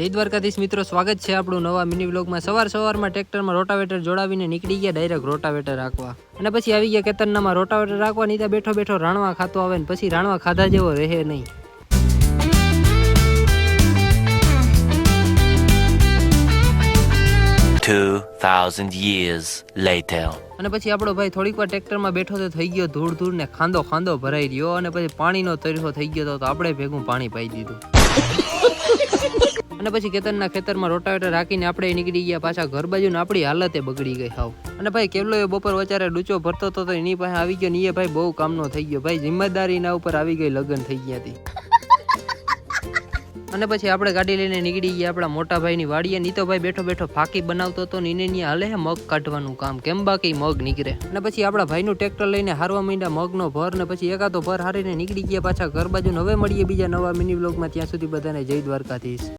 જય દ્વારકાધીશ મિત્રો સ્વાગત છે આપણું નવા મિની બ્લોગમાં સવાર સવારમાં ટ્રેક્ટરમાં રોટાવેટર જોડાવીને નીકળી ગયા ડાયરેક્ટ રોટાવેટર રાખવા. અને પછી આવી ગયા કેતનનામાં રોટાવેટર રાખવા નહીં ત્યાં બેઠો બેઠો રાણવા ખાતો આવે ને પછી રાણવા ખાધા જેવો રહે નહીં. અને પછી આપણો ભાઈ થોડીક વાર ટ્રેક્ટરમાં બેઠો તો થઈ ગયો ધૂળ ધૂળ ને ખાંદો ખાંદો ભરાઈ રહ્યો. અને પછી પાણીનો તરીસો થઈ ગયો તો આપણે ભેગું પાણી પાઈ દીધું. અને પછી ખેતરના ખેતરમાં રોટાવેટર રાખીને આપણે નીકળી ગયા પાછા ઘર બાજુ ને આપણી હાલતે બગડી ગઈ હાવ. અને ભાઈ કેવલો એ બપોર વચારે ડૂચો ભરતો હતો તો એની પાસે આવી ગયો ને એ ભાઈ બહુ કામનો થઈ ગયો. ભાઈ જિમ્મેદારી એના ઉપર આવી ગઈ લગ્ન થઈ ગયા હતી અને પછી આપણે ગાડી લઈને નીકળી ગયા આપણા મોટા ભાઈની વાડીએ ની તો ભાઈ બેઠો બેઠો ફાકી બનાવતો હતો ને એને હાલે મગ કાઢવાનું કામ. કેમ બાકી મગ નીકળે? અને પછી આપણા ભાઈનું ટ્રેક્ટર લઈને હારવા માંડ્યા મગનો ભર ને પછી એકાદો ભર હારીને નીકળી ગયા પાછા ઘર બાજુ હવે મળીએ બીજા નવા મિની બ્લોગમાં ત્યાં સુધી બધાને જય દ્વારકાધીશ.